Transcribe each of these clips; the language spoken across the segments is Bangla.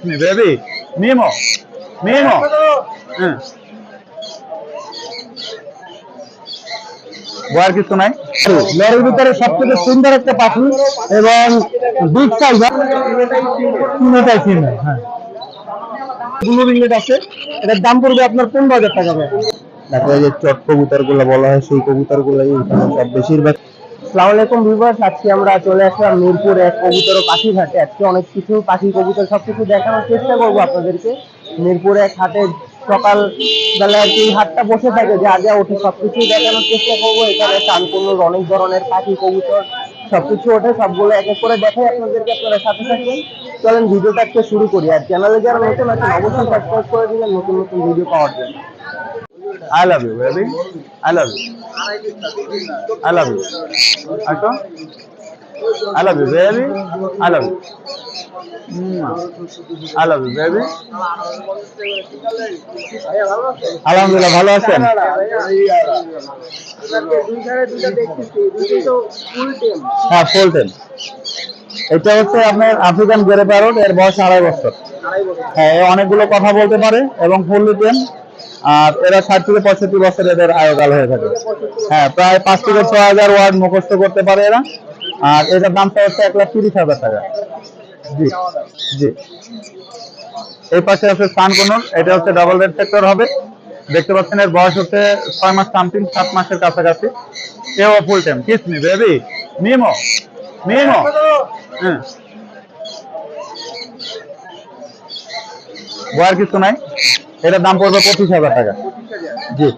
মি বেবি মিমো মিমো হ্যাঁ বয়ার কিছু নাই? লরির ভিতরে সবথেকে সুন্দর একটা পাখি এবং বিগ সাইজ তিনটাই ফিমেল হ্যাঁ। ব্লু রিংলেট আছে। এটার দাম পড়বে আপনার পনেরো হাজার টাকা দেখো এই যে চট কবুতরগুলো বলা হয় সেই কবুতরগুলো সব বেশিরভাগ আসসালামু আলাইকুম আজকে আমরা চলে আসলাম মিরপুর এক কবুতর পাখি ঘাটে আজকে অনেক কিছু পাখি কবুতর সবকিছু দেখানোর চেষ্টা করব আপনাদেরকে। মিরপুর এক হাটে সকাল বেলা আর কি হাটটা বসে থাকে যা যা ওঠে সবকিছু দেখানোর চেষ্টা করব। এখানে অনেক ধরনের পাখি কবুতর সবকিছু ওঠে সবগুলো এক এক করে দেখাই আপনাদেরকে আপনারা সাথে থাকবেন। চলেন ভিডিওটা আজকে শুরু করি। আর চ্যানেলে যারা নতুন আছেন অবশ্যই সাবস্ক্রাইব করে দিবেন নতুন নতুন ভিডিও পাওয়ার জন্য। Love you, baby. I love you. I love you. Aiko? I love you, baby. I love you. I love you, baby. আলহামদুলিল্লাহ ভালো আছেন হ্যাঁ ফুল টেন এটা হচ্ছে আপনার আফ্রিকান গেরে প্যারট এর বয়স আড়াই বছর হ্যাঁ অনেকগুলো কথা বলতে পারে এবং ফুললি টেন আর এরা ষাট থেকে পঁয়ষট্টি বছর এদের আয়ুকাল হয়ে থাকে। হ্যাঁ প্রায় পাঁচ থেকে ছ হাজার ওয়ার্ড মুখস্থ করতে পারে এরা। আর এটার দামটা হচ্ছে এক লাখ তিরিশ হাজার টাকা। জি জি। এই পাশে আছে সানকোনর এটা হচ্ছে ডাবল রেড সেক্টর হবে। দেখতে পাচ্ছেন এর বয়স হচ্ছে ছয় মাস সামথিং, সাত মাসের কাছাকাছি। এও full time kiss me baby MIMO মিমো হ্যাঁ। বয়ার কিছু নাই? এটার দাম পড়বে পঁচিশ হাজার টাকা। জি।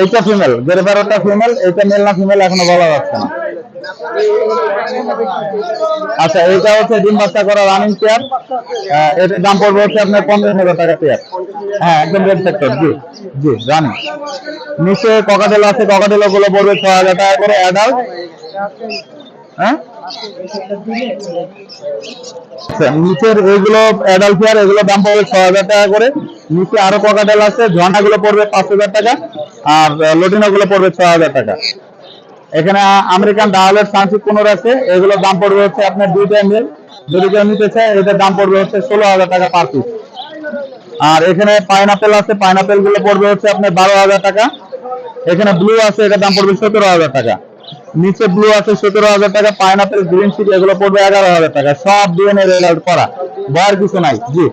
এইটা ফিমেল গেরে বারোটা ফিমেল এইটা মেল না ফিমেল এখনও বলা যাচ্ছে না। আচ্ছা এইটা হচ্ছে ডিম বাচ্চা করা রানিং চেয়ার এটার দাম পড়বে হচ্ছে আপনার পঞ্চাশ হাজার টাকা চেয়ার হ্যাঁ একদম রেড সেক্টর জি জি রানিং নিচে ককাটেল আছে ককাটেলগুলো পড়বে ছ হাজার টাকা করে অ্যাডাল্ট হ্যাঁ? নিচের এইগুলো অ্যাডাল্ট এগুলো দাম পড়বে ছ হাজার টাকা করে। নিচে আরও ককাটেল আছে ঝর্ণা গুলো পড়বে পাঁচ হাজার টাকা, আর লটিনা পড়বে ছ টাকা। এখানে আমেরিকান ডায়ালের সানসিক কোনোর আছে এগুলোর দাম পড়বে হচ্ছে আপনার দুইটা মিল যদি কেউ নিতে চায়, এটার দাম পড়বে হচ্ছে ষোলো হাজার টাকা পার পিস আর এখানে পাইনাপেল আছে পাইনাপেলগুলো পড়বে হচ্ছে আপনার বারো হাজার টাকা। এখানে ব্লু আছে, এটার দাম পড়বে সতেরো হাজার টাকা। নিচে ব্লু আছে সতেরো হাজার টাকা পাইনাপেল গ্রিন সিটি এগুলো পড়বে এগারো হাজার টাকা। সব ডিএনএ রেলাউট করা। বয়ার কিছু নাই। জি।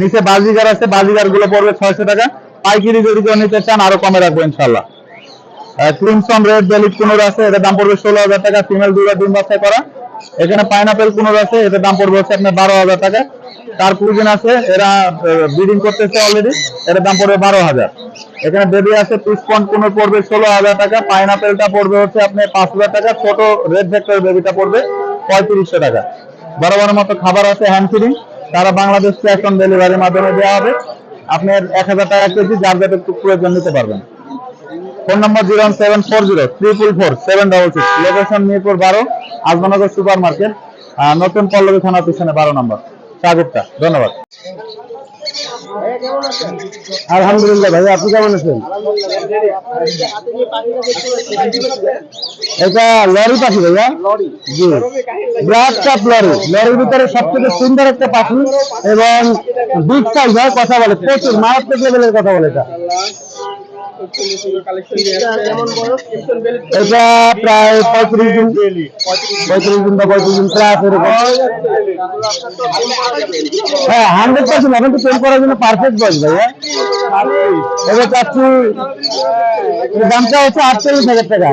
নিচে বাজিগার আছে বাজিগারগুলো পড়বে ছয়শো টাকা। পাইকারি যদি কেউ নিতে চান, আরও কমে রাখব ইনশাল্লাহ ক্রিমসন রেড বেলিট কুনুর আছে, এটার দাম পড়বে ষোলো হাজার টাকা। ফিমেল দুটো ডিম বাচ্চা করা। এখানে পাইনাপেল কুনুর আছে, এটার দাম পড়বে হচ্ছে আপনার বারো হাজার টাকা। তার কুইজিন আছে, এরা ব্রিডিং করতেছে অলরেডি এটার দাম পড়বে বারো হাজার। এখানে বেবি আছে পিসপন কুনুর পড়বে ষোলো হাজার টাকা পাইনাপেলটা পড়বে হচ্ছে আপনার পাঁচ হাজার টাকা, ছোট রেড ভেক্টর বেবিটা পড়বে পঁয়ত্রিশশো টাকা। বরাবরের মতো খাবার আছে হ্যান্ড ফিডিং তারা বাংলাদেশ ক্যাশ অন ডেলিভারির মাধ্যমে দেওয়া হবে। আপনার এক হাজার টাকা কেজি, যার যাতে প্রয়োজন নিতে পারবেন। Phone number zero seven four zero triple four seven double six location Mirpur বারো, আজমানগর সুপার মার্কেট নতুন পল্লবী থানার পিছনে বারো নম্বর। ধন্যবাদ। আলহামদুলিল্লাহ ভাই, আপনি কেমন আছেন? এটা লরি পাখি ভাইয়া? জি। কাপ লরি। লরির ভিতরে সবথেকে সুন্দর একটা পাখি এবং বিগ সাইজ হয় কথা বলে, প্রচুর মারাত্মক লেভেলের কথা বলে এটা। এটা প্রায় পঁয়ত্রিশ দিন পঁয়ত্রিশ দিন বা পঁয়ত্রিশ দিন প্রায় এরকম হ্যাঁ হান্ড্রেড পার্সেন্ট এখন তো করার জন্য পারফেক্ট বয়স ভাইয়া এবার চাচ্ছি দামটা হচ্ছে আটচল্লিশ হাজার টাকা।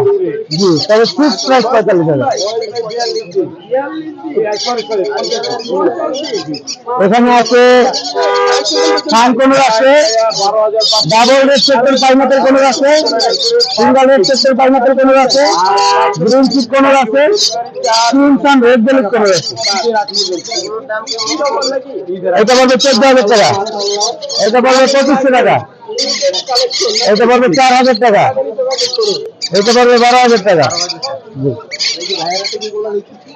জি তবে ফিক্স প্রাইস পঁয়তাল্লিশ হাজার। এখানে আছে খান কোনোর আছে double red sector pineapple conure আছে? Single red sector pineapple conure আছে গ্রিন চিপ কোনোর আছে রেড বেলিট কোনোর আছে? এটা বলবে চোদ্দ হাজার টাকা। এটা বলবে পঁচিশশো টাকা। এটা বলবে চার হাজার টাকা। এটা পড়বে বারো হাজার টাকা।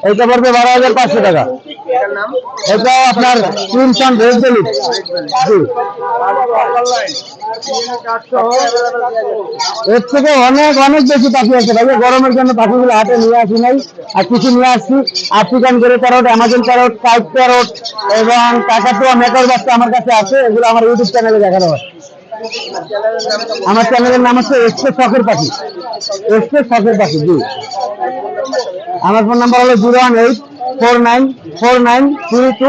এটা পড়বে বারো হাজার পাঁচশো টাকা। এটা আপনার ক্রিমসন রেড বেলিট জি। এর থেকে অনেক অনেক বেশি পাখি আছে ভাই গরমের জন্য পাখিগুলো হাতে নিয়ে আসি নাই। আর কিছু নিয়ে আসছি। African grey parrot Amazon parrot kite parrot এবং কাকাতুয়া মেকর বাচ্চা আমার কাছে আছে। এগুলো আমার ইউটিউব চ্যানেলে দেখানো হয়। আমার চ্যানেলের নাম হচ্ছে এক্সপ্রেস শখের পাখি। এক্সপ্রেস শখের পাখি, জি। আমার ফোন নাম্বার হলো zero one eight four nine four nine, three two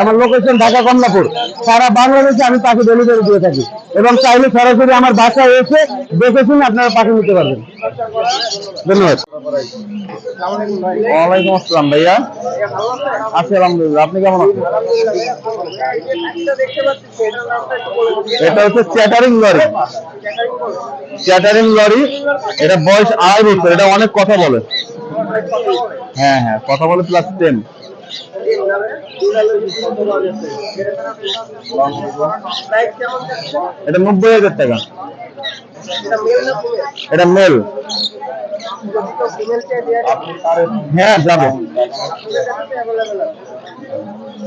আমার লোকেশন ঢাকা কমলাপুর। সারা বাংলাদেশে আমি পাখি ডেলিভারি দিয়ে থাকি। এবং চাইলে সরাসরি আমার বাসায় এসে দেখে শুনে আপনারা পাখি নিতে পারবেন। ধন্যবাদ। ওয়ালাইকুম আসসালাম ভাইয়া। আপনি কেমন আছেন? এটা হচ্ছে চ্যাটারিং লরি চ্যাটারিং লরি এটা বয়স আড়াই বছর, এটা অনেক কথা বলে। হ্যাঁ হ্যাঁ কথা বলে প্লাস টেন এটা নব্বই হাজার টাকা। এটা মেল হ্যাঁ যাবে।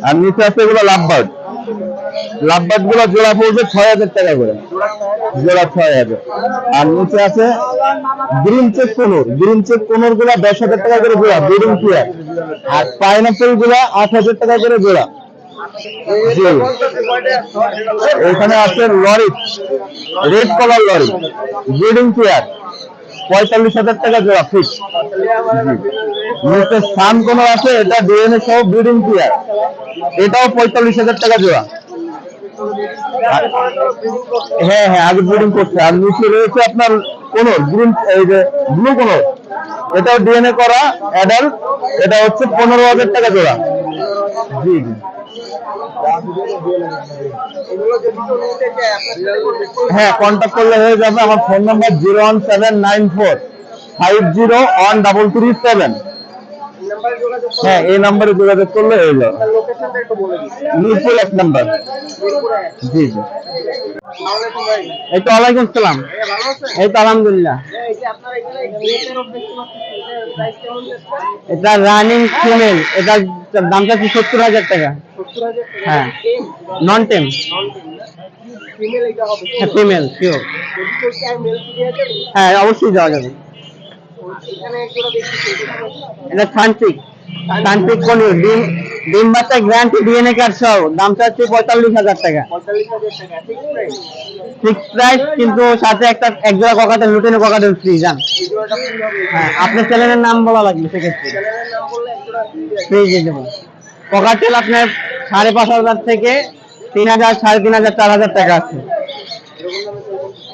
আর নিচে আছে এগুলো লাভবার্ড। লাভবার্ডগুলো জোড়া পড়বে ছয় হাজার টাকা করে। জোড়া ছয় হাজার। আর নিচে আছে green cheek conure green cheek কোনরগুলা দশ হাজার টাকা করে জোড়া ব্রিডিং পিয়ার আর পাইনাপেলগুলা আট হাজার টাকা করে জোড়া। এখানে আছে lory red colour lory breeding pair পঁয়তাল্লিশ হাজার টাকা জোড়া সান কোন আছে, এটা ডিএনএ সহ ব্রিডিং এটাও পঁয়তাল্লিশ হাজার টাকা জোড়া। হ্যাঁ হ্যাঁ আগে ব্রিডিং করছে। আর নিচে রয়েছে আপনার কোন গ্রিন এই যে ব্লু এটাও ডিএনএ করা অ্যাডাল্ট এটা হচ্ছে পনেরো হাজার টাকা জোড়া। জি জি। হ্যাঁ কন্ট্যাক্ট করলে হয়ে যাবে আমার phone number zero one seven nine four five zero one double three seven হ্যাঁ এই নাম্বারে যোগাযোগ করলে হয়ে যাবে। মিরপুর এক নাম্বার জি জি। এই তো ওয়ালাইকুম আসসালাম এই তো আলহামদুলিল্লাহ। এটা রানিং ফিমেল এটার দামটা কি সত্তর হাজার টাকা। হ্যাঁ। নন টেম হ্যাঁ ফিমেল শিওর হ্যাঁ অবশ্যই যাওয়া যাবে। এটা তান্ত্রিক তান্ত্রিক পনির ডিম ডিম বাচ্চা গ্যারান্টি ডিএনএ কার্ড সহ পঁয়তাল্লিশ হাজার টাকা। ফিক্স প্রাইস কিন্তু সাথে একটা এক জোড়া ককাটেল লুটিনো ককাটেল ফ্রি জান? হ্যাঁ আপনার চ্যানেলের নাম বলা লাগবে সেক্ষেত্রে। ফ্রি দিয়ে দেবো। ককাটেল আপনার সাড়ে পাঁচ হাজার থেকে তিন হাজার সাড়ে তিন হাজার চার হাজার টাকা আছে।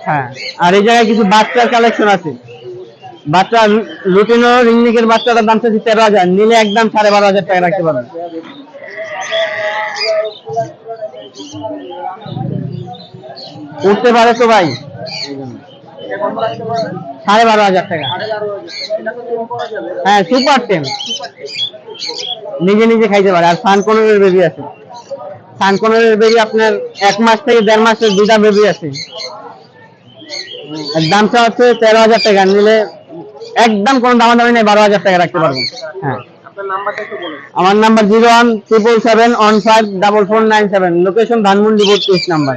হ্যাঁ আর এই জায়গায় কিছু বাচ্চার কালেকশন আছে। বাচ্চা লুটিনো রিংনিকের বাচ্চাটার দাম চাচ্ছি তেরো হাজার নিলে একদম সাড়ে বারো হাজার টাকা রাখতে পারবেন উঠতে পারে তো ভাই? সাড়ে বারো হাজার টাকা। হ্যাঁ সুপার টেম নিজে নিজে খাইতে পারে। আর সানকনের বেবি আছে। সানকনের বেবি আপনার এক মাস থেকে দেড় মাসের দুটা বেবি আছে। দামটা হচ্ছে তেরো হাজার টাকা। নিলে একদম কোনো দামাদামি নেই বারো হাজার টাকা রাখতে পারবেন হ্যাঁ। আমার number zero one triple seven one five double four nine seven location Dhanmondi board তেইশ নাম্বার।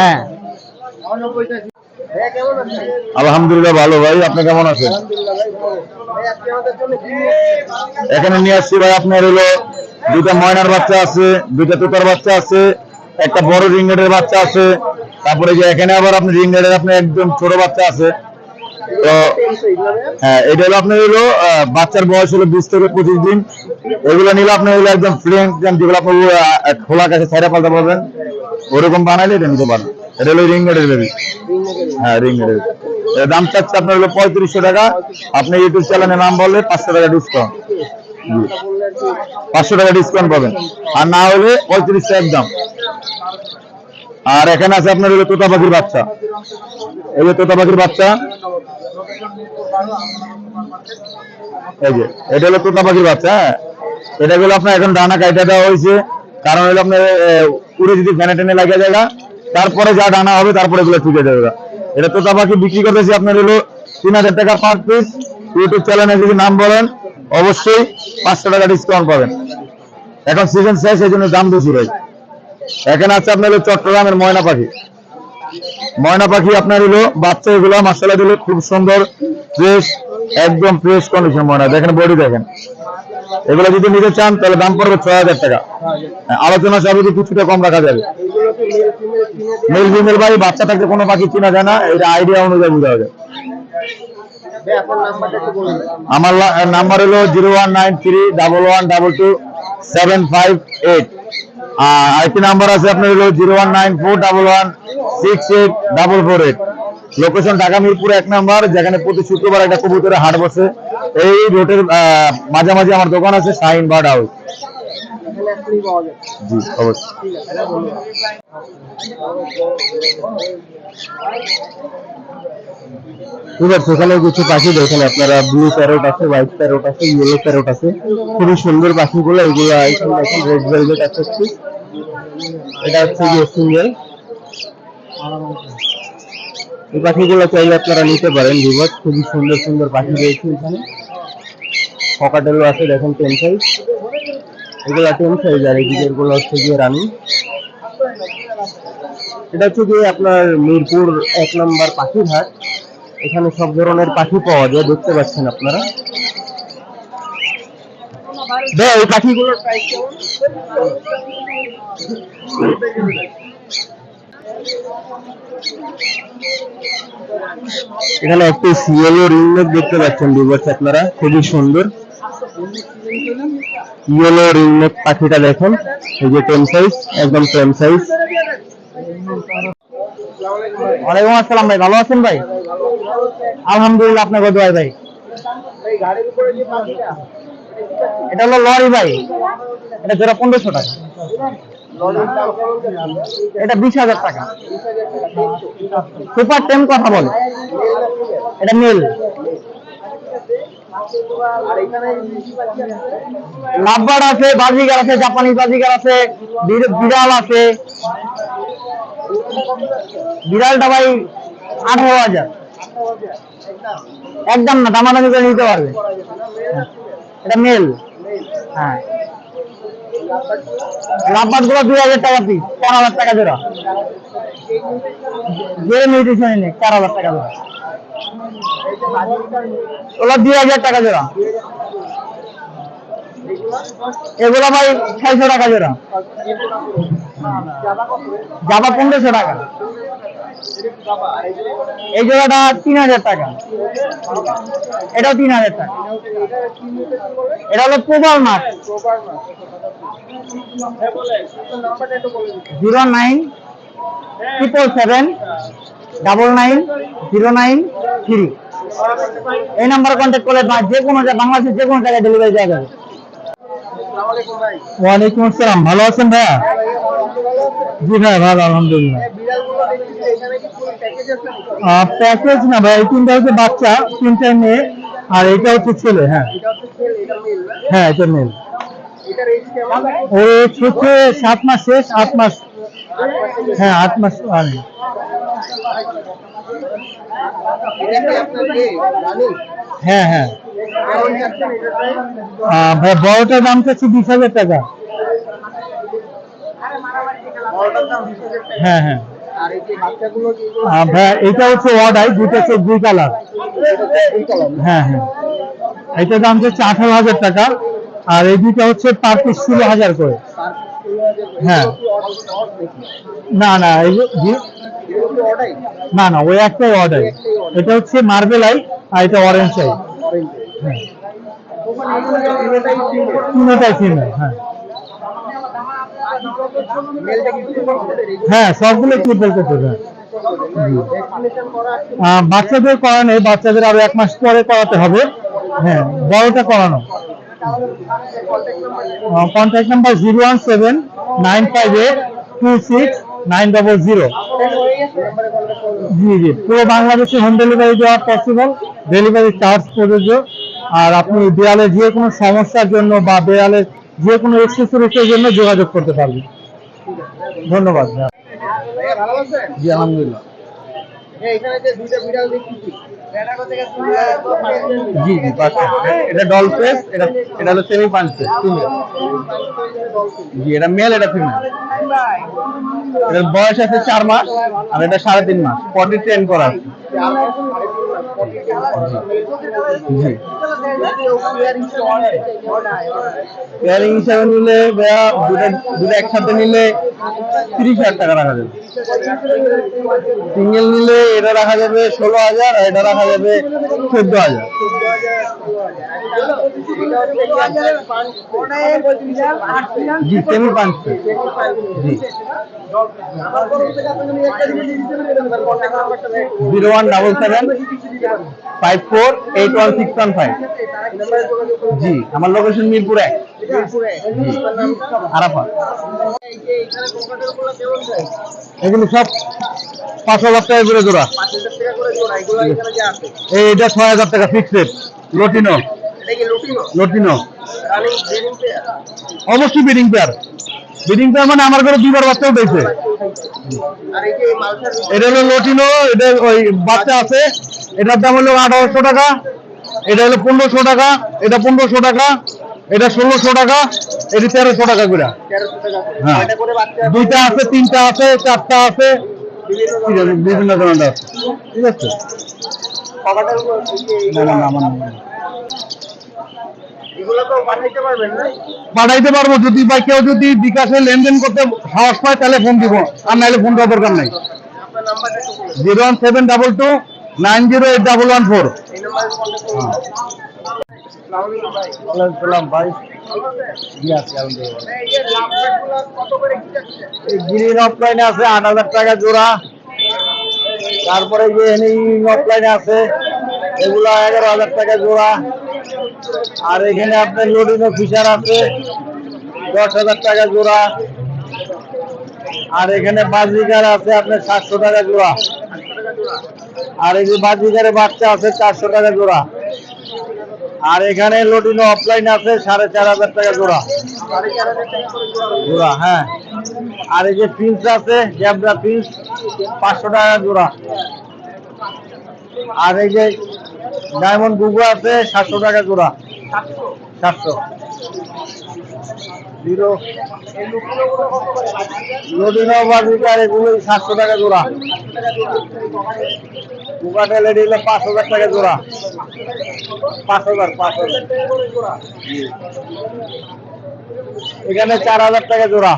হ্যাঁ। আলহামদুলিল্লাহ ভালো ভাই। আপনি কেমন আছেন? এখানে নিয়ে আসছি ভাই আপনার হলো দুটা ময়নার বাচ্চা আছে দুটা তোতার বাচ্চা আছে একটা বড় রিংগেটের বাচ্চা আছে তারপরে যে এখানে আবার আপনি রিং রিংগেটের আপনার একদম ছোট বাচ্চা আছে তো হ্যাঁ এটা হলো আপনার হলো বাচ্চার বয়স হলো বিশ থেকে পঁচিশ দিন। এগুলো নিলে আপনি হলো একদম ফ্রেন্ড যেগুলো আপনি আহ, খোলা কাছে ছাইরা পাল্টা পাবেন। ওরকম বানাইলে এটা নিতে পারেন এটা হলো রিং রিংগেটের বেবি হ্যাঁ রিংগেটের এর দাম চাচ্ছে আপনার হলো পঁয়ত্রিশশো টাকা। আপনি ইউটিউব চ্যানেলের নাম বললে পাঁচশো টাকা ডিসকাউন্ট পাঁচশো টাকা ডিসকাউন্ট পাবেন। আর না হলে পঁয়ত্রিশশো একদম। আর এখানে আছে আপনার হলো তোতা পাখির বাচ্চা। এই যে তোতা পাখির বাচ্চা। এই যে, এটা হলো তোতা পাখির বাচ্চা হ্যাঁ। এটা গুলো আপনার এখন ডানা কাইটা দেওয়া হয়েছে। কারণ হলো আপনার উড়ে যদি ফ্যানে টেনে লাগিয়ে যায় তারপরে যা ডানা হবে তারপরে এগুলো ঠিক যাবে এটা তোতা পাখি বিক্রি করতেছি আপনার হলো তিন হাজার টাকা পার পিস ইউটিউব চ্যানেলে যদি নাম বলেন, অবশ্যই পাঁচশো টাকা ডিসকাউন্ট পাবেন। এখন সিজন শেষ, এই জন্য দাম বেশি রয়েছে এখানে আছে আপনার হলো চট্টগ্রামের ময়না পাখি। ময়না পাখি আপনার হলো বাচ্চা এগুলো মাসালা দিলে খুব সুন্দর ফ্রেশ একদম ফ্রেশ কন্ডিশন ময়না। দেখেন বডি দেখেন। এগুলো যদি নিতে চান তাহলে দাম পড়বে ছয় হাজার টাকা। হ্যাঁ, আলোচনা সাপেক্ষে কিছুটা কম রাখা যাবে। মেল ফিমেল ভাই বাচ্চা থাকলে কোনো পাখি চিনা যায় না এটা আইডিয়া অনুযায়ী বোঝা বলুন আমার নাম্বার হলো zero one nine three double one double two seven five eight আরেকটি নাম্বার আছে আপনার হলো zero one nine four double one six eight double four eight. Location Dhaka Mirpur এক নাম্বার, যেখানে প্রতি শুক্রবার একটা কবুতরের হাট বসে। এই রোডের মাঝামাঝি আমার দোকান আছে শাহিন বার্ড হাউস। জি, অবশ্যই। ঠিক আছে ধন্যবাদ ঠিক আছে সেখানে কিছু পাখি দেখেন আপনারা ব্লু প্যারোট আছে হোয়াইট প্যারোট আছে ইয়েলো প্যারোট আছে। খুবই সুন্দর পাখিগুলো, এগুলো এখানে রেড ভেলভেট আছে এটা হচ্ছে সিঙ্গেল এই পাখিগুলো চাইলে আপনারা নিতে পারেন বিভৎ খুবই সুন্দর সুন্দর পাখি রয়েছে এখানে। ককাটেলও আছে, দেখেন টেন সাইজ এগুলো টেন সাইজ আরগুলো হচ্ছে গিয়ে রানি এটা হচ্ছে গিয়ে আপনার মিরপুর এক নম্বর পাখির হাট এখানে সব ধরনের পাখি পাওয়া যায়, দেখতে পাচ্ছেন আপনারা। এখানে একটি সিএলও রিংনেক দেখতে পাচ্ছেন বিবর্স আপনারা, খুবই সুন্দর। ইয়েলো রিংনেক পাখিটা দেখুন, এই যে টেন সাইজ একদম টেন সাইজ ওয়ালাইকুম আসসালাম ভাই, ভালো আছেন ভাই আলহামদুলিল্লাহ আপনার কত ভাই এটা হলো লরি ভাই, এটা জোড়া পনেরোশো টাকা? এটা বিশ হাজার টাকা? সুপার টেন কথা বলে এটা? মেল আর এখানে বেশি পাখি আছে লাভবার আছে, বাজিগার আছে জাপানি বাজিগার আছে বিড়াল আছে। বিড়ালটা ভাই আঠারো হাজার। একদম না, দামাদামি করে নিতে পারবে। এটা মেল। হ্যাঁ। লাভবারগুলো দুই হাজার টাকা পিস চার হাজার টাকা জোড়া। চার হাজার টাকা জোড়া। ওগুলো দুই হাজার টাকা জোড়া। এগুলো ভাই ছয়শো টাকা জোড়া। জাবা পনেরোশো টাকা। এই জোড়াটা তিন হাজার টাকা। এটাও তিন হাজার টাকা। এটা হলো প্রবাল মাছ। Zero nine triple seven double nine zero nine three এই নাম্বারে কন্ট্যাক্ট করলে যে কোনো বাংলাদেশের যে কোনো জায়গায় ডেলিভারি দেওয়া যাবে। ওয়ালাইকুম আসসালাম। ভালো আছেন ভাইয়া? জি ভাই ভালো, আলহামদুলিল্লাহ। প্যাকেজ না ভাই তিনটা হচ্ছে বাচ্চা, তিনটা মেয়ে, আর এটা হচ্ছে ছেলে হ্যাঁ। মেল হ্যাঁ এটা এজ ও হচ্ছে সাত মাস শেষ, আট মাস। হ্যাঁ আট মাস, আর। হ্যাঁ হ্যাঁ। বড়টার দাম চাচ্ছি বিশ হাজার টাকা। হ্যাঁ হ্যাঁ। ভাই, এটা হচ্ছে অর্ডার দুটো হচ্ছে দুই কালার। হচ্ছে হ্যাঁ হ্যাঁ। এটার দাম হচ্ছে আঠারো হাজার টাকা, আর এই দুটো হচ্ছে পার পিস ষোলো হাজার করে। হ্যাঁ। না না না না ওই একটাই অর্ডার এটা হচ্ছে মার্বেল আই আর এটা অরেঞ্জ আই হ্যাঁ। হ্যাঁ সবগুলো হ্যাঁ আহ, বাচ্চাদের করা নেই বাচ্চাদের আরও এক মাস পরে করাতে হবে। হ্যাঁ বড়টা করানো। Contact number zero one seven nine five eight two six nine double zero জি জি। পুরো বাংলাদেশে হোম ডেলিভারি দেওয়া পসিবল ডেলিভারি চার্জ প্রযোজ্য। আর আপনি দেয়ালে যে কোনো সমস্যার জন্য বা দেয়ালে যে কোনো এক্সেসরিজের জন্য যোগাযোগ করতে পারবেন। ধন্যবাদ জি আলহামদুলিল্লাহ। এখানে যে দুইটা বিড়াল দেখতেছি জি জি এটা ডল ফেস এটা এটা হলো সেমি পাঁচ ফেস জি, এটা মেল এটা ফিমেল এটার বয়স আছে চার মাস, আর এটা সাড়ে তিন মাস। পটি ট্রেন করা আছে। জি পেয়ারিং হিসাবে নিলে দুটা একসাথে নিলে তিরিশ হাজার টাকা রাখা যাবে। সিঙ্গেল নিলে এটা রাখা যাবে ষোলো হাজার আর এটা রাখা যাবে চোদ্দ হাজার। জি সেমি পাঁচ জি। Zero one double seven five four eight one six one five জি আমার লোকেশন মিরপুর। এক আরাফাত। এগুলো সব পাঁচ হাজার টাকা করে জোড়া। এই এটা ছয় হাজার টাকা লটিনো। লটিনো। অবশ্যই বিডিং পেয়ার বিডিং পেয়ার মানে আমার ঘরে দুইবার বাচ্চা উঠেছে এটা হলো লটিনো এটা ওই বাচ্চা আছে। এটার দাম হলো আঠারোশো টাকা এটা হলো পনেরোশো টাকা এটা পনেরোশো টাকা এটা ষোলোশো টাকা এটা তেরোশো টাকা করে। হ্যাঁ দুইটা আছে তিনটা আছে চারটা আছে ঠিক আছে বিভিন্ন ধরনের আছে। ঠিক আছে? পাঠাইতে পারব যদি বা কেউ যদি বিকাশে লেনদেন করতে সাহস পায় তাহলে ফোন দিব। আর নাহলে ফোন দেওয়ার দরকার নাই। Zero one seven double two nine zero eight double one four. আছে, আট হাজার টাকা জোড়া। তারপরে অফলাইনে আছে, এগুলো এগারো হাজার টাকা জোড়া। আর এখানে আপনার লোডিনো ফিচার আছে, দশ হাজার টাকা জোড়া। আর এখানে বাজিকার আছে, আপনার সাতশো টাকা জোড়া। আর এই যে বাজিকারে বাচ্চা আছে, চারশো টাকা জোড়া। আর এখানে লোডিনো অফলাইন আছে, সাড়ে চার হাজার টাকা জোড়া। জোড়া হ্যাঁ। আর এই যে পিন্স আছে জ্যাবরা পিন্স পাঁচশো টাকা জোড়া। আর এই যে ডায়মন্ড গুগু আছে, সাতশো টাকা জোড়া। সাতশো। জিরো। লোডিনো বাজিকার এগুলো সাতশো টাকা জোড়া। কুকাটেল এটি হলো পাঁচ হাজার টাকা জোড়া। পাঁচ হাজার পাঁচ হাজার। এখানে চার হাজার টাকা জোড়া।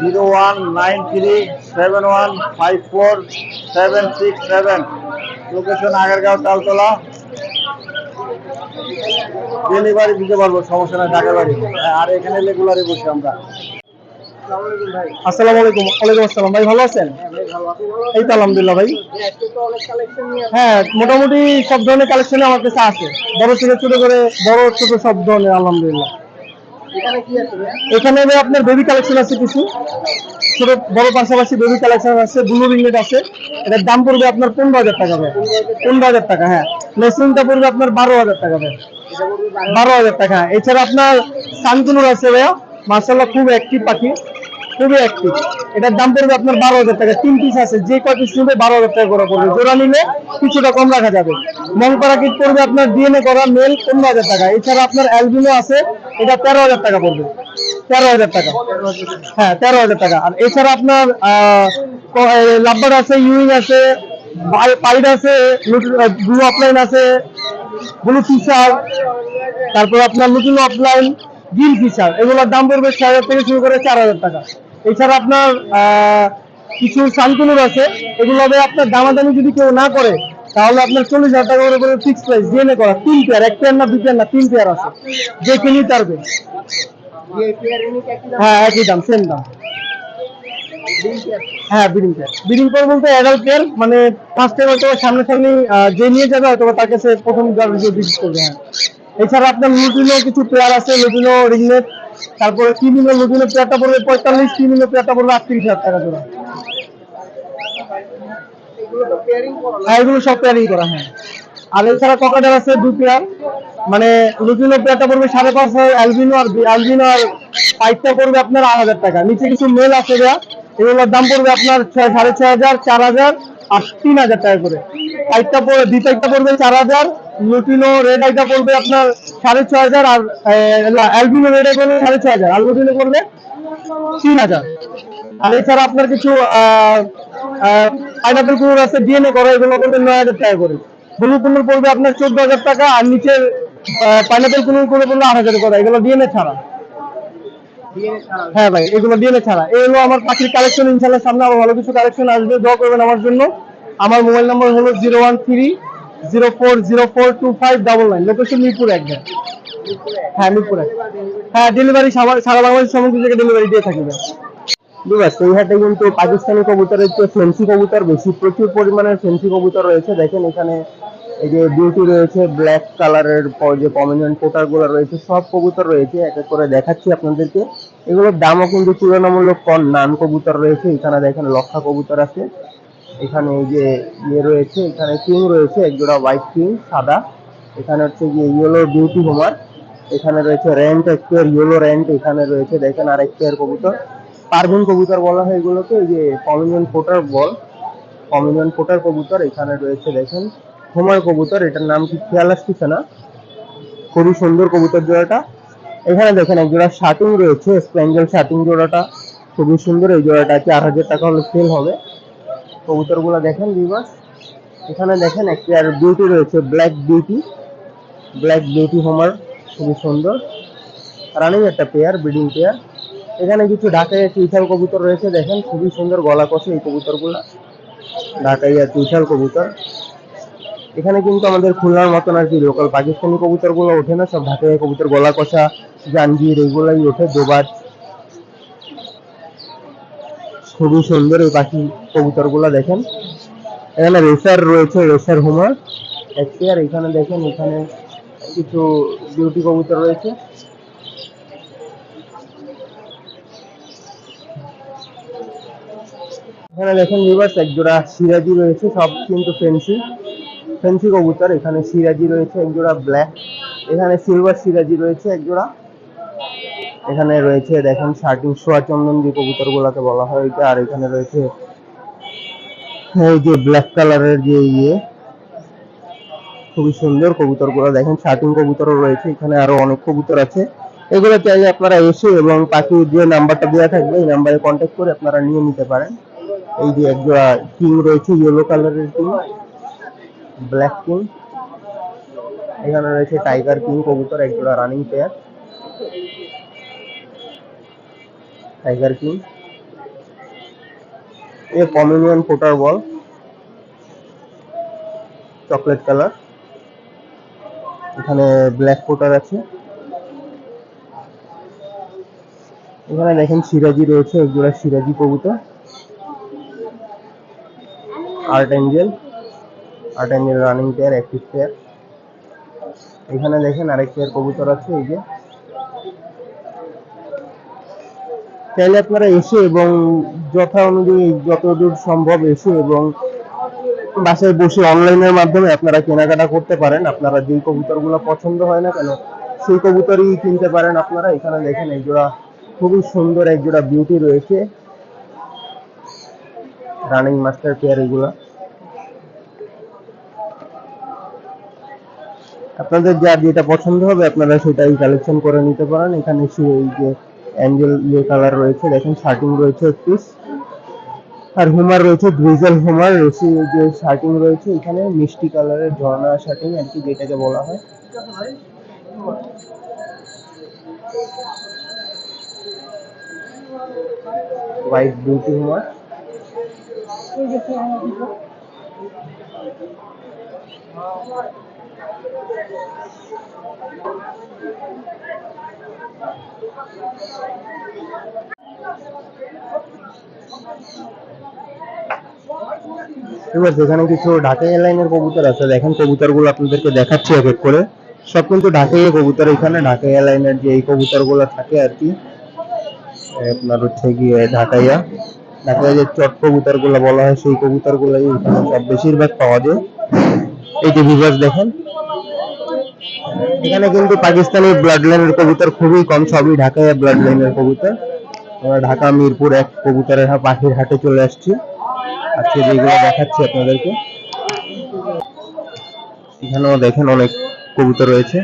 Zero one nine three seven one five four seven six seven. Location Agargaon, Taltala. Delivery দিতে পারব, সমস্যা নাই, ঢাকা বাড়ি। আর এখানে রেগুলারই বসি আমরা। আসসালামু আলাইকুম ভাই। আসসালামু আলাইকুম। ওয়ালাইকুম আসসালাম। ভাই ভালো আছেন? হ্যাঁ এই তো আলহামদুলিল্লাহ ভাই। হ্যাঁ মোটামুটি সব ধরনের কালেকশন আমার কাছে আছে। বড় থেকে ছোট করে বড় ছোট সব ধরনের আলহামদুলিল্লাহ। এখানে আপনার বেবি কালেকশন আছে কিছু। ছোট বড় পাশাপাশি বেবি কালেকশন আছে ব্লু রিংলেট আছে। এটার দাম পড়বে আপনার পনেরো হাজার টাকা ভাই। পনেরো হাজার টাকা হ্যাঁ। মেশিনটা পড়বে আপনার বারো হাজার টাকা ভাই। বারো হাজার। টাকা এছাড়া আপনার সানকুনুর আছে ভাইয়া। মার্শাল্লাহ খুব অ্যাক্টিভ পাখি, খুবই অ্যাক্টিভ এটার দাম পড়বে আপনার বারো হাজার টাকা। তিন পিস আছে, যে কয় পিস নেবে বারো হাজার টাকা করে পড়বে। জোড়া নিলে কিছুটা কম রাখা যাবে। মংপাড়া কিট পড়বে আপনার ডিএনএ করা মেল পনেরো হাজার টাকা। এছাড়া আপনার অ্যালবিনো আছে, এটা তেরো হাজার টাকা পড়বে। তেরো হাজার টাকা। হ্যাঁ তেরো হাজার টাকা। আর এছাড়া আপনার লাব্বার আছে ইউইং আছে পাইড আছে ব্লু অফলাইন আছে ব্লু ফিচার তারপর আপনার নতুন অফলাইন গ্রিন ফিচার এগুলোর দাম পড়বে ছয় হাজার থেকে শুরু করে চার হাজার টাকা। এছাড়া আপনার কিছু শান্তনুর আছে। এগুলো হবে আপনার দামাদামি যদি কেউ না করে, তাহলে আপনার চল্লিশ হাজার টাকা করে ফিক্স প্রাইস ডিএনএ করা। তিন পেয়ার এক পেয়ার না, দুই পেয়ার না, তিন পেয়ার আছে। যে কিনি পারবে হ্যাঁ একই দাম সেম দাম। হ্যাঁ বিডিং পেয়ার বিডিং পেয়ার বলতে অ্যাডাল্ট পেয়ার মানে ফার্স্ট টাইম সামনে সামনে যে নিয়ে যাবে হয়তো তার কাছে প্রথম ভিজিট করবে হ্যাঁ। এছাড়া আপনার লুটিনো কিছু পেয়ার আছে লুটিনো রিংনেট তারপরে কিমিনো লুটিনো পেয়ারটা পড়বে পঁয়তাল্লিশ কিমিনো পেয়ারটা পড়বে আটত্রিশ হাজার টাকা জোড়া আর এগুলো সব করা হ্যাঁ। আর এছাড়া ককাটার আছে দু মানে লুটিনো পেয়ারটা পড়বে সাড়ে পাঁচ হাজার অ্যালবিনো আর অ্যালবিনো আর পাইপটা পড়বে আপনার আট হাজার টাকা। নিচে কিছু মেল আছে দেয়া এগুলোর দাম পড়বে আপনার ছয়, সাড়ে ছয় হাজার, চার হাজার আর তিন হাজার টাকা করে। আইটা পড়বে দ্বিতীয়টা পড়বে চার হাজার লুটিনো রেড আইটা পড়বে আপনার সাড়ে ছয় হাজার আর অ্যালবিনো রেড পড়বে সাড়ে ছয় হাজার। আর লুটিনো পড়বে তিন হাজার। আর এছাড়া আপনার কিছু পাইনাপেল কুকুর আছে ডিএনএ করা, এগুলো পড়বে নয় হাজার টাকা করে। ব্লু কুকুর পড়বে আপনার চোদ্দ হাজার টাকা আর নিচের পাইনাপেল কুকুর করে পড়বে আট হাজার করে। এগুলো ডিএনএ ছাড়া। হ্যাঁ ভাই, এগুলো ডিএনএ ছাড়া। এই হলো আমার পাখির কালেকশন ইনশাল্লাহ সামনে আরও ভালো কিছু কালেকশন আসবে। দোয়া করবেন আমার জন্য। আমার মোবাইল নাম্বার হলো zero one three location Mirpur একদম। হ্যাঁ মিরপুর। এক হ্যাঁ ডেলিভারি সারা বাংলাদেশ জায়গায় ডেলিভারি দিয়ে থাকি হাটে কিন্তু পাকিস্তানি কবুতরের ফেন্সি কবুতর বেশি। প্রচুর পরিমাণের ফেন্সি কবুতর রয়েছে। দেখেন এখানে এই যে বিউটি রয়েছে ব্ল্যাক কালারের যে কমিউনিয়ন পোটারগুলো রয়েছে, সব কবুতর রয়েছে। এক এক করে দেখাচ্ছি আপনাদেরকে। এগুলোর দামও কিন্তু তুলনামূলক কম। নান কবুতর রয়েছে। এখানে দেখেন লক্ষা কবুতর আছে। এখানে এই যে ইয়ে রয়েছে, এখানে কিং রয়েছে একজোড়া হোয়াইট কিং সাদা। এখানে হচ্ছে যে ইয়েলো বিউটি হোমার এখানে রয়েছে রেন্ট এক পেয়ার ইয়েলো রেন্ট এখানে রয়েছে। দেখেন আরেক পেয়ার কবুতর। পারভিন কবুতর বলা হয় এগুলোকে, এই যে কমিউনিয়ন পোটার বল। কমিউনিয়ন পোটার কবুতর এখানে রয়েছে, দেখেন। হোমার কবুতর, এটার নাম কি খেয়াল আসতেছে না? খুবই সুন্দর কবুতর জোড়াটা। এখানে দেখেন এক জোড়া শার্টিং রয়েছে স্প্যাঞ্জেল শার্টিং জোড়াটা। খুবই সুন্দর এই জোড়াটা, চার হাজার টাকা হলে সেল হবে। কবুতরগুলো দেখেন ভিউয়ার্স এখানে দেখেন একটি আর বিউটি রয়েছে black beauty black beauty homer খুবই সুন্দর। রানিং একটা পেয়ার ব্রিডিং পেয়ার এখানে কিছু ঢাকাইয়া চুইঠাল কবুতর রয়েছে, দেখেন খুবই সুন্দর গলা কষে এই কবুতরগুলো। ঢাকাইয়া চুইঠাল কবুতর। এখানে কিন্তু আমাদের খুলনার মতন আর কি লোকাল পাকিস্তানি কবুতরগুলো ওঠে না, সব ঢাকাইয়া কবুতর গলা কষা জাঞ্জির, এগুলাই ওঠে দোবাজ খুবই সুন্দর এই পাখি কবুতরগুলো দেখেন। এখানে রেসার রয়েছে, রেসার হুমার এক এখানে দেখেন, এখানে কিছু বিউটি কবুতর রয়েছে। এখানে দেখেন ভিউয়ার্স এক জোড়া সিরাজি রয়েছে, সব কিন্তু ফেন্সি ফেন্সি কবুতর, এখানে সিরাজি রয়েছে এক জোড়া ব্ল্যাক এখানে সিলভার সিরাজি রয়েছে এক জোড়া এখানে রয়েছে, দেখেন শার্টিং সোয়া চন্দন যে কবুতর গুলাকে বলা হয় ওইটা, আর এখানে রয়েছে এই যে ব্ল্যাক কালারের যে ইয়ে খুবই সুন্দর কবুতরগুলো দেখেন শার্টিং কবুতরও রয়েছে, এখানে আরও অনেক কবুতর আছে। এগুলো চাইলে আপনারা এসে এবং পাখির যে নাম্বারটা দেওয়া থাকবে, এই নাম্বারে কন্ট্যাক্ট করে আপনারা নিয়ে নিতে পারেন। এই যে এক জোড়া কিং রয়েছে ইয়েলো কালারের কিং ব্ল্যাক কিং এখানে রয়েছে টাইগার কিং কবুতর, এক জোড়া রানিং পেয়ার টাইগার কিং এ কমিউনিয়ন পোটার বল চকলেট কালার এখানে ব্ল্যাক পোটার আছে। এখানে দেখেন সিরাজি রয়েছে এক জোড়া সিরাজি কবুতর। Art angel art angel running pair active pair এখানে দেখেন আরেক পেয়ার কবুতর আছে, এই যে। চাইলে আপনারা এসে এবং যথা অনুযায়ী যতদূর সম্ভব এসে এবং বাসায় বসে অনলাইনের মাধ্যমে আপনারা কেনাকাটা করতে পারেন। আপনারা যেই কবুতরগুলো পছন্দ হয় না কেন, সেই কবুতরই কিনতে পারেন আপনারা। এখানে দেখেন এক জোড়া খুবই সুন্দর এক জোড়া বিউটি রয়েছে। রানিং মাস্টার পেয়ার এগুলা। আপনাদের যার যেটা পছন্দ হবে আপনারা সেটাই কালেকশন করে নিতে পারেন। এখানে সে- এই যে অ্যাঞ্জেল ইয়ে কালার রয়েছে, দেখেন শার্টিং রয়েছে একটু আর হুমার রয়েছে গ্রিজেল হুমার এই যে শার্টিং রয়েছে, এখানে মিষ্টি কালারের ঝর্ণা শার্টিং আর কি যেটাকে বলা হয়। হোয়াইট বিউটি হুমার এবার যেখানে কিছু ঢাকাই লাইনের কবুতর আছে। দেখেন কবুতরগুলো আপনাদেরকে দেখাচ্ছি এক এক করে। সব কিন্তু ঢাকাই কবুতর, এখানে ঢাকাই লাইনের যে এই কবুতরগুলো থাকে আর কি আপনার হচ্ছে গিয়ে ঢাকাইয়া ঢাকাইয়া যে চট কবুতরগুলো বলা হয়, সেই কবুতর গুলাই এখানে সব বেশিরভাগ পাওয়া যায়। এই যে ভিভাস দেখেন এখানে কিন্তু পাকিস্তানি ব্লাড লাইনের কবুতর খুবই কম, সবই ঢাকায় ব্লাড লাইনের কবুতর। আমরা ঢাকা, মিরপুর এক কবুতরের পাখির হাটে চলে আসছি। আজকে যেগুলো দেখাচ্ছি আপনাদেরকে। এখানেও দেখেন অনেক কবুতর রয়েছে।